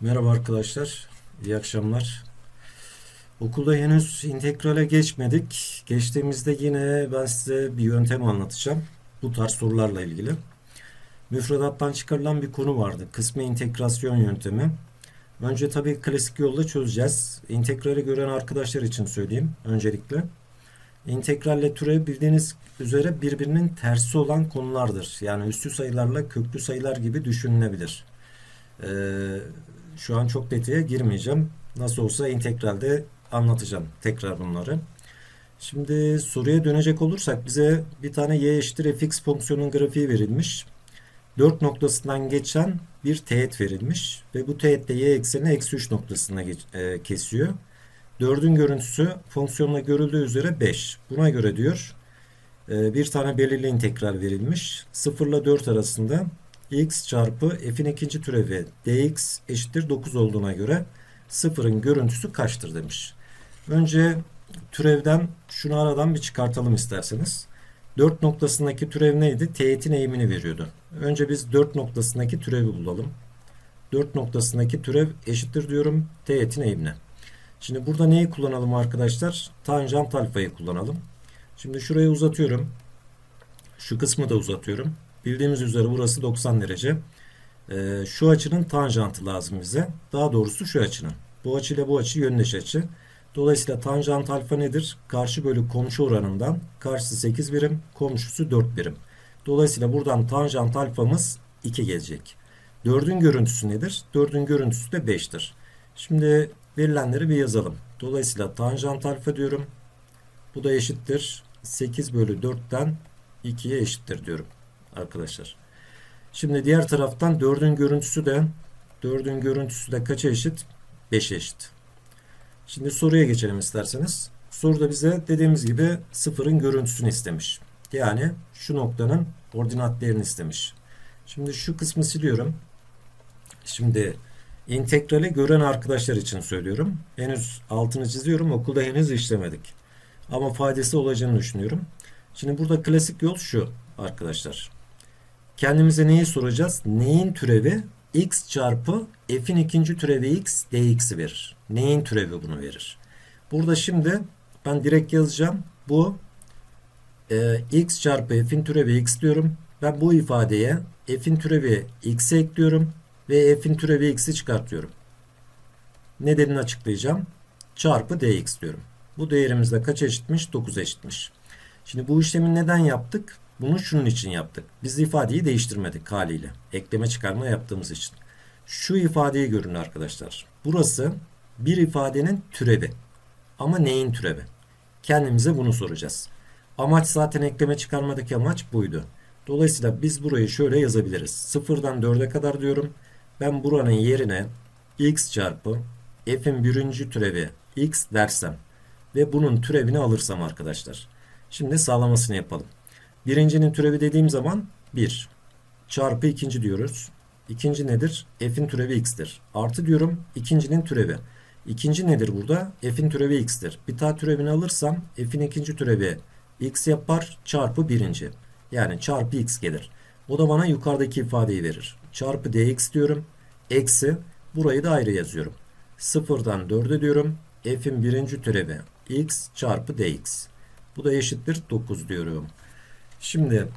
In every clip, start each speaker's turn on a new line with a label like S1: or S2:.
S1: Merhaba arkadaşlar, iyi akşamlar. Okulda henüz integrale geçmedik. Geçtiğimizde yine ben size bir yöntem anlatacağım. Bu tarz sorularla ilgili. Müfredattan çıkarılan bir konu vardı. Kısmi integrasyon yöntemi. Önce tabii klasik yolda çözeceğiz. İntegrali gören arkadaşlar için söyleyeyim öncelikle. İntegralle türev bildiğiniz üzere birbirinin tersi olan konulardır. Yani üstü sayılarla köklü sayılar gibi düşünülebilir. Ee, şu an çok detaya girmeyeceğim. Nasıl olsa integralde anlatacağım tekrar bunları. Şimdi soruya dönecek olursak bize bir tane y eşittir fx fonksiyonun grafiği verilmiş. 4 noktasından geçen bir teğet verilmiş ve bu teğet de y ekseni eksi 3 noktasına e, kesiyor. 4'ün görüntüsü fonksiyonla görüldüğü üzere 5. Buna göre diyor e, bir tane belirli integral verilmiş. 0 ile 4 arasında x çarpı f'in ikinci türevi dx eşittir 9 olduğuna göre sıfırın görüntüsü kaçtır demiş. Önce türevden şunu aradan bir çıkartalım isterseniz. 4 noktasındaki türev neydi? Teğetin eğimini veriyordu. Önce biz 4 noktasındaki türevi bulalım. 4 noktasındaki türev eşittir diyorum teğetin eğimine. Şimdi burada neyi kullanalım arkadaşlar? Tanjant alfayı kullanalım. Şimdi şurayı uzatıyorum. Şu kısmı da uzatıyorum. Bildiğimiz üzere burası 90 derece. Ee, şu açının tanjantı lazım bize. Daha doğrusu şu açının. Bu açıyla bu açı yöndeş açı. Dolayısıyla tanjant alfa nedir? Karşı bölü komşu oranından karşısı 8 birim, komşusu 4 birim. Dolayısıyla buradan tanjant alfamız 2 gelecek. 4'ün görüntüsü nedir? 4'ün görüntüsü de 5'tir. Şimdi verilenleri bir yazalım. Dolayısıyla tanjant alfa diyorum. Bu da eşittir. 8 bölü 4'ten 2'ye eşittir diyorum arkadaşlar. Şimdi diğer taraftan 4'ün görüntüsü de 4'ün görüntüsü de kaça eşit? 5'e eşit. Şimdi soruya geçelim isterseniz. Soruda bize dediğimiz gibi sıfırın görüntüsünü istemiş. Yani şu noktanın ordinat değerini istemiş. Şimdi şu kısmı siliyorum. Şimdi integrali gören arkadaşlar için söylüyorum. Henüz altını çiziyorum. Okulda henüz işlemedik. Ama faydası olacağını düşünüyorum. Şimdi burada klasik yol şu arkadaşlar. Kendimize neyi soracağız? Neyin türevi? x çarpı f'in ikinci türevi x dx'i verir. Neyin türevi bunu verir? Burada şimdi ben direkt yazacağım. Bu e, x çarpı f'in türevi x diyorum. Ben bu ifadeye f'in türevi x'e ekliyorum ve f'in türevi x'i çıkartıyorum. Nedenini açıklayacağım. Çarpı dx diyorum. Bu değerimiz de kaç eşitmiş? 9 eşitmiş. Şimdi bu işlemi neden yaptık? Bunu şunun için yaptık. Biz ifadeyi değiştirmedik haliyle. Ekleme çıkarma yaptığımız için. Şu ifadeyi görün arkadaşlar. Burası bir ifadenin türevi. Ama neyin türevi? Kendimize bunu soracağız. Amaç zaten ekleme çıkarmadaki amaç buydu. Dolayısıyla biz burayı şöyle yazabiliriz. Sıfırdan 4'e kadar diyorum. Ben buranın yerine x çarpı f'in birinci türevi x dersem ve bunun türevini alırsam arkadaşlar. Şimdi sağlamasını yapalım. Birincinin türevi dediğim zaman 1 çarpı ikinci diyoruz. İkinci nedir? F'in türevi x'tir. Artı diyorum ikincinin türevi. İkinci nedir burada? F'in türevi x'tir. Bir daha türevini alırsam F'in ikinci türevi x yapar çarpı birinci. Yani çarpı x gelir. O da bana yukarıdaki ifadeyi verir. Çarpı dx diyorum. Eksi burayı da ayrı yazıyorum. Sıfırdan 4'e diyorum. F'in birinci türevi x çarpı dx. Bu da eşittir 9 diyorum. Şimdi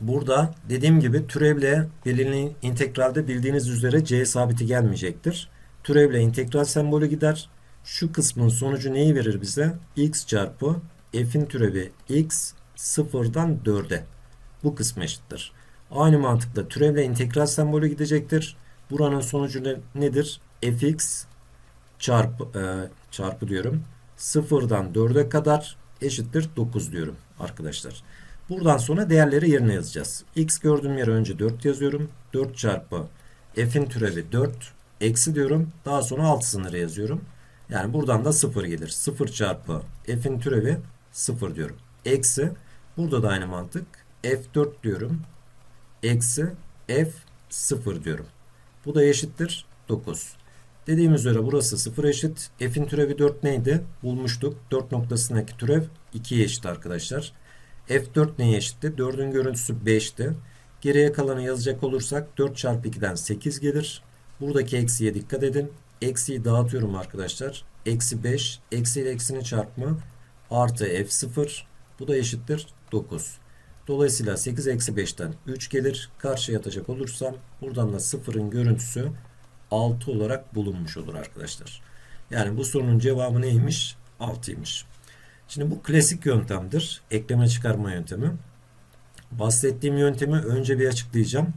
S1: burada dediğim gibi türevle belirli integralde bildiğiniz üzere c sabiti gelmeyecektir. Türevle integral sembolü gider. Şu kısmın sonucu neyi verir bize? x çarpı f'in türevi x sıfırdan 4'e. Bu kısmı eşittir. Aynı mantıkla türevle integral sembolü gidecektir. Buranın sonucu ne, nedir? fx çarpı, e, çarpı diyorum. Sıfırdan 4'e kadar eşittir 9 diyorum arkadaşlar. Buradan sonra değerleri yerine yazacağız. X gördüğüm yere önce 4 yazıyorum. 4 çarpı f'in türevi 4 eksi diyorum. Daha sonra alt sınırı yazıyorum. Yani buradan da 0 gelir. 0 çarpı f'in türevi 0 diyorum. Eksi burada da aynı mantık. f4 diyorum. Eksi f 0 diyorum. Bu da eşittir 9. Dediğim üzere burası 0 eşit. F'in türevi 4 neydi? Bulmuştuk. 4 noktasındaki türev 2'ye eşit arkadaşlar. F4 neye eşitti? 4'ün görüntüsü 5'ti. Geriye kalanı yazacak olursak 4 çarpı 2'den 8 gelir. Buradaki eksiye dikkat edin. Eksiyi dağıtıyorum arkadaşlar. Eksi 5. Eksi ile eksinin çarpımı artı f0. Bu da eşittir 9. Dolayısıyla 8 eksi 5'ten 3 gelir. Karşıya atacak olursam buradan da 0'ın görüntüsü 6 olarak bulunmuş olur arkadaşlar. Yani bu sorunun cevabı neymiş? 6'ymış. Şimdi bu klasik yöntemdir. Ekleme çıkarma yöntemi. Bahsettiğim yöntemi önce bir açıklayacağım.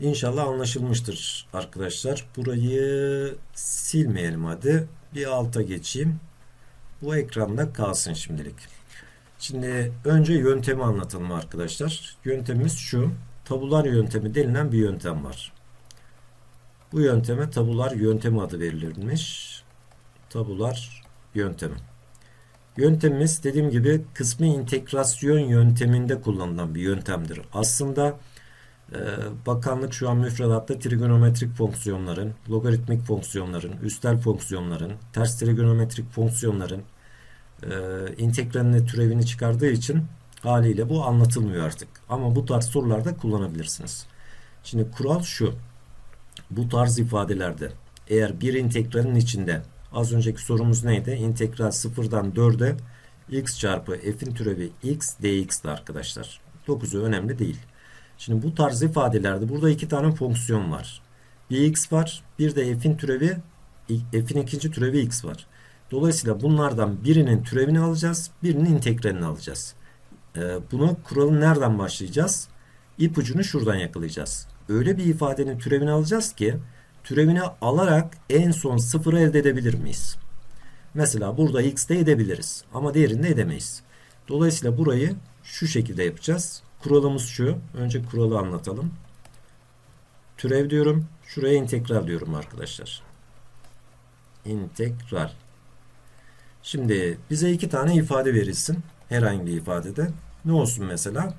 S1: İnşallah anlaşılmıştır arkadaşlar. Burayı silmeyelim hadi. Bir alta geçeyim. Bu ekranda kalsın şimdilik. Şimdi önce yöntemi anlatalım arkadaşlar. Yöntemimiz şu. Tabular yöntemi denilen bir yöntem var. Bu yönteme tabular yöntemi adı verilirmiş. Tabular yöntemi. Yöntemimiz dediğim gibi kısmi integrasyon yönteminde kullanılan bir yöntemdir. Aslında e, bakanlık şu an müfredatta trigonometrik fonksiyonların, logaritmik fonksiyonların, üstel fonksiyonların, ters trigonometrik fonksiyonların e, integralini türevini çıkardığı için haliyle bu anlatılmıyor artık. Ama bu tarz sorularda kullanabilirsiniz. Şimdi kural şu. Bu tarz ifadelerde eğer bir integralin içinde Az önceki sorumuz neydi? İntegral 0'dan 4'e x çarpı f'in türevi x dx'di arkadaşlar. 9'u önemli değil. Şimdi bu tarz ifadelerde burada iki tane fonksiyon var. Bir x var, bir de f'in türevi f'in ikinci türevi x var. Dolayısıyla bunlardan birinin türevini alacağız, birinin integralini alacağız. Ee, buna kuralı nereden başlayacağız? İpucunu şuradan yakalayacağız. Öyle bir ifadenin türevini alacağız ki türevini alarak en son sıfırı elde edebilir miyiz? Mesela burada x'te edebiliriz ama diğerinde edemeyiz. Dolayısıyla burayı şu şekilde yapacağız. Kuralımız şu. Önce kuralı anlatalım. Türev diyorum. Şuraya integral diyorum arkadaşlar. İntegral. Şimdi bize iki tane ifade verilsin. Herhangi bir ifadede. Ne olsun mesela?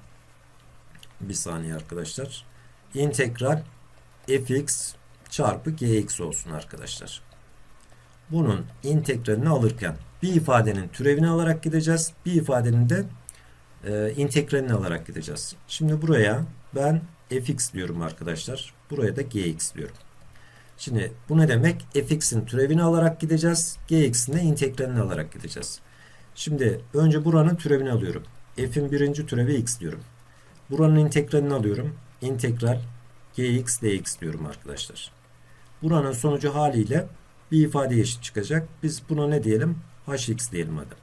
S1: Bir saniye arkadaşlar. İntegral fx çarpı gx olsun arkadaşlar. Bunun integralini alırken bir ifadenin türevini alarak gideceğiz. Bir ifadenin de e, integralini alarak gideceğiz. Şimdi buraya ben fx diyorum arkadaşlar. Buraya da gx diyorum. Şimdi bu ne demek? fx'in türevini alarak gideceğiz. gx'in de integralini alarak gideceğiz. Şimdi önce buranın türevini alıyorum. f'in birinci türevi x diyorum. Buranın integralini alıyorum. İntegral gx dx diyorum arkadaşlar. Buranın sonucu haliyle bir ifade eşit çıkacak. Biz buna ne diyelim? hx diyelim hadi.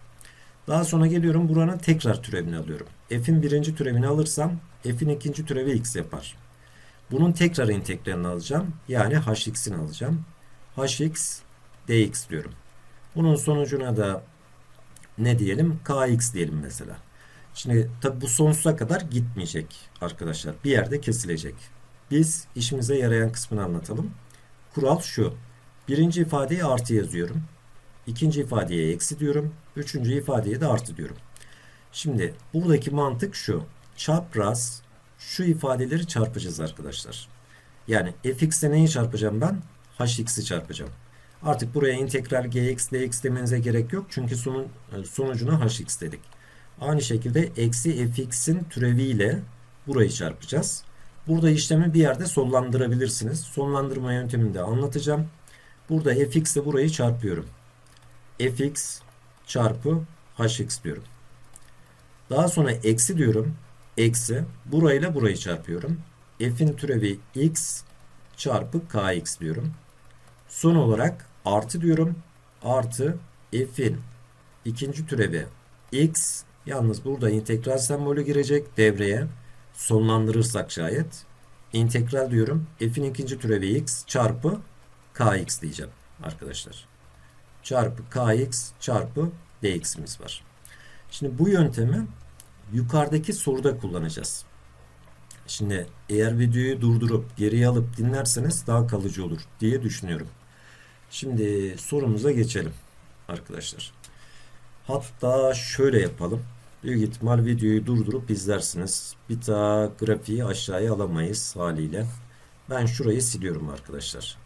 S1: Daha sonra geliyorum buranın tekrar türevini alıyorum. f'in birinci türevini alırsam f'in ikinci türevi x yapar. Bunun tekrar integralini alacağım. Yani hx'ini alacağım. hx dx diyorum. Bunun sonucuna da ne diyelim? kx diyelim mesela. Şimdi tabi bu sonsuza kadar gitmeyecek arkadaşlar. Bir yerde kesilecek. Biz işimize yarayan kısmını anlatalım. Kural şu. Birinci ifadeye artı yazıyorum. İkinci ifadeye eksi diyorum. Üçüncü ifadeye de artı diyorum. Şimdi buradaki mantık şu. Çapraz şu ifadeleri çarpacağız arkadaşlar. Yani fx'te neyi çarpacağım ben? hx'i çarpacağım. Artık buraya integral gx dx demenize gerek yok. Çünkü sonun, e, sonucuna hx dedik. Aynı şekilde eksi fx'in türeviyle burayı çarpacağız. Burada işlemi bir yerde sonlandırabilirsiniz. Sonlandırma yöntemini de anlatacağım. Burada fx ile burayı çarpıyorum. fx çarpı hx diyorum. Daha sonra eksi diyorum. Eksi burayla burayı çarpıyorum. f'in türevi x çarpı kx diyorum. Son olarak artı diyorum. Artı f'in ikinci türevi x yalnız burada integral sembolü girecek devreye sonlandırırsak şayet integral diyorum. F'in ikinci türevi x çarpı kx diyeceğim arkadaşlar. Çarpı kx çarpı dx'imiz var. Şimdi bu yöntemi yukarıdaki soruda kullanacağız. Şimdi eğer videoyu durdurup geriye alıp dinlerseniz daha kalıcı olur diye düşünüyorum. Şimdi sorumuza geçelim arkadaşlar. Hatta şöyle yapalım. Büyük ihtimal videoyu durdurup izlersiniz. Bir daha grafiği aşağıya alamayız haliyle. Ben şurayı siliyorum arkadaşlar.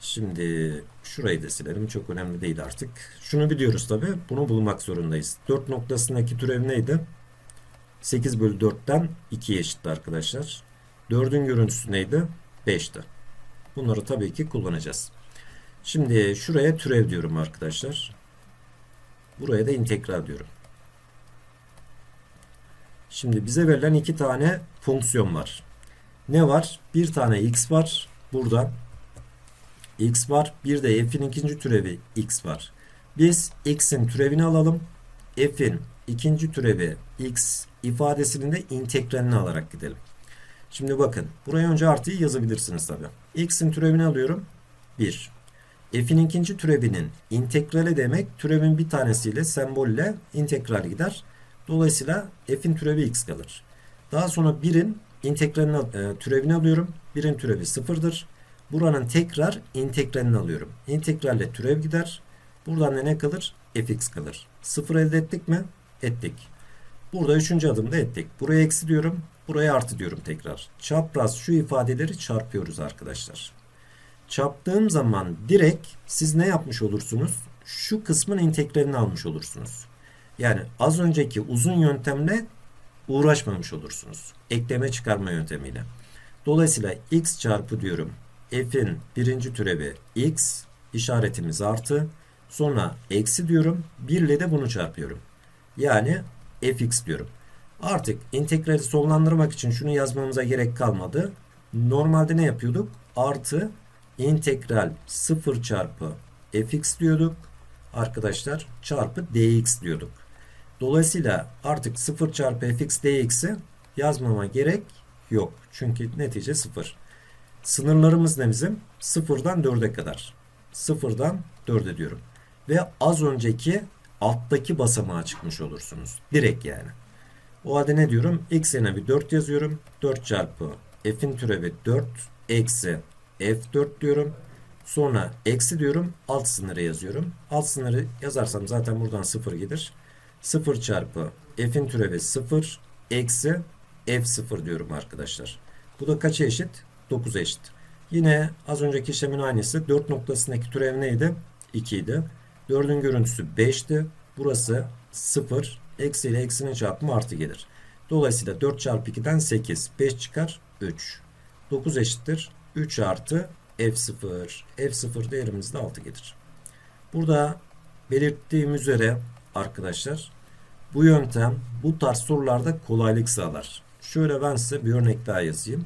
S1: Şimdi şurayı da silelim. Çok önemli değil artık. Şunu biliyoruz tabi. Bunu bulmak zorundayız. 4 noktasındaki türev neydi? 8 bölü 4'ten 2'ye eşitti arkadaşlar. 4'ün görüntüsü neydi? 5'ti. Bunları tabii ki kullanacağız. Şimdi şuraya türev diyorum arkadaşlar. Buraya da integral diyorum. Şimdi bize verilen iki tane fonksiyon var. Ne var? Bir tane x var. Burada x var. Bir de f'in ikinci türevi x var. Biz x'in türevini alalım. f'in ikinci türevi x ifadesinin de integralini alarak gidelim. Şimdi bakın. Buraya önce artıyı yazabilirsiniz tabi. x'in türevini alıyorum. 1. f'in ikinci türevinin integrali demek türevin bir tanesiyle sembolle integral gider. Dolayısıyla f'in türevi x kalır. Daha sonra 1'in integralini, e, türevini alıyorum. 1'in türevi 0'dır. Buranın tekrar integralini alıyorum. İntegralle türev gider. Buradan da ne kalır? fx kalır. 0 elde ettik mi? Ettik. Burada üçüncü adımda ettik. Buraya eksi diyorum. Buraya artı diyorum tekrar. Çapraz şu ifadeleri çarpıyoruz arkadaşlar. Çarptığım zaman direkt siz ne yapmış olursunuz? Şu kısmın integralini almış olursunuz. Yani az önceki uzun yöntemle uğraşmamış olursunuz. Ekleme çıkarma yöntemiyle. Dolayısıyla x çarpı diyorum. f'in birinci türevi x işaretimiz artı. Sonra eksi diyorum. 1 ile de bunu çarpıyorum. Yani fx diyorum. Artık integrali sonlandırmak için şunu yazmamıza gerek kalmadı. Normalde ne yapıyorduk? Artı integral 0 çarpı fx diyorduk. Arkadaşlar çarpı dx diyorduk. Dolayısıyla artık 0 çarpı fx dx'i yazmama gerek yok. Çünkü netice 0. Sınırlarımız ne bizim? 0'dan 4'e kadar. 0'dan 4'e diyorum. Ve az önceki alttaki basamağa çıkmış olursunuz. Direkt yani. O halde ne diyorum? X yerine bir 4 yazıyorum. 4 çarpı f'in türevi 4 eksi f4 diyorum. Sonra eksi diyorum. Alt sınırı yazıyorum. Alt sınırı yazarsam zaten buradan 0 gelir. 0 çarpı f'in türevi 0 eksi f0 diyorum arkadaşlar. Bu da kaça eşit? 9 eşit. Yine az önceki işlemin aynısı. 4 noktasındaki türev neydi? 2 idi. 4'ün görüntüsü 5'ti. Burası 0. Eksi ile eksinin çarpımı artı gelir. Dolayısıyla 4 çarpı 2'den 8. 5 çıkar 3. 9 eşittir. 3 artı f0. f0 değerimiz de 6 gelir. Burada belirttiğim üzere arkadaşlar bu yöntem bu tarz sorularda kolaylık sağlar. Şöyle ben size bir örnek daha yazayım.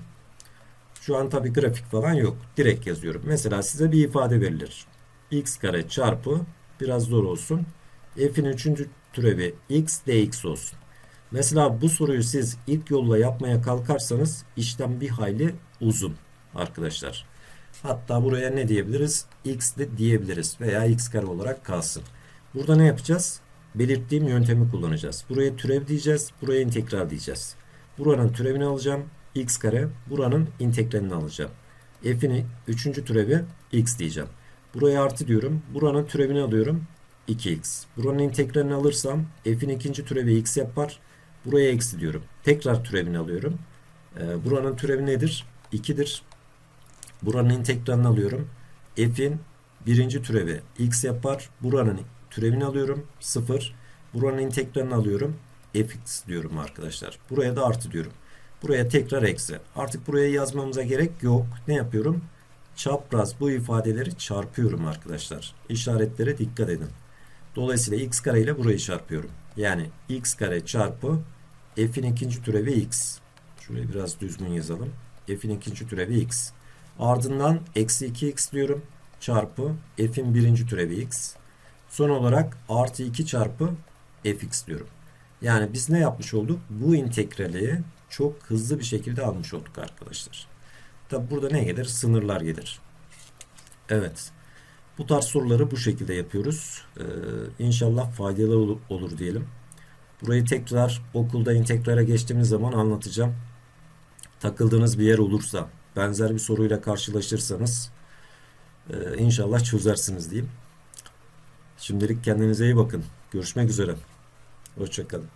S1: Şu an tabi grafik falan yok. Direkt yazıyorum. Mesela size bir ifade verilir. x kare çarpı biraz zor olsun. f'in 3. türevi x dx olsun. Mesela bu soruyu siz ilk yolla yapmaya kalkarsanız işlem bir hayli uzun arkadaşlar. Hatta buraya ne diyebiliriz? x de diyebiliriz veya x kare olarak kalsın. Burada ne yapacağız? Belirttiğim yöntemi kullanacağız. Buraya türev diyeceğiz. Buraya integral diyeceğiz. Buranın türevini alacağım. x kare. Buranın integralini alacağım. f'in 3. türevi x diyeceğim. Buraya artı diyorum. Buranın türevini alıyorum. 2x. Buranın integralini alırsam f'in ikinci türevi x yapar. Buraya eksi diyorum. Tekrar türevini alıyorum. Ee, buranın türevi nedir? 2'dir. Buranın integralini alıyorum. F'in birinci türevi x yapar. Buranın türevini alıyorum. 0. Buranın integralini alıyorum. fx diyorum arkadaşlar. Buraya da artı diyorum. Buraya tekrar eksi. Artık buraya yazmamıza gerek yok. Ne yapıyorum? Çapraz bu ifadeleri çarpıyorum arkadaşlar. İşaretlere dikkat edin. Dolayısıyla x kare ile burayı çarpıyorum. Yani x kare çarpı f'in ikinci türevi x. Şurayı biraz düzgün yazalım. f'in ikinci türevi x. Ardından eksi 2x diyorum. Çarpı f'in birinci türevi x. Son olarak artı 2 çarpı fx diyorum. Yani biz ne yapmış olduk? Bu integrali çok hızlı bir şekilde almış olduk arkadaşlar. Tabi burada ne gelir? Sınırlar gelir. Evet. Bu tarz soruları bu şekilde yapıyoruz. Ee, inşallah faydalı olur, olur diyelim. Burayı tekrar okulda integrale geçtiğimiz zaman anlatacağım. Takıldığınız bir yer olursa, benzer bir soruyla karşılaşırsanız e, inşallah çözersiniz diyeyim. Şimdilik kendinize iyi bakın. Görüşmek üzere. Hoşçakalın.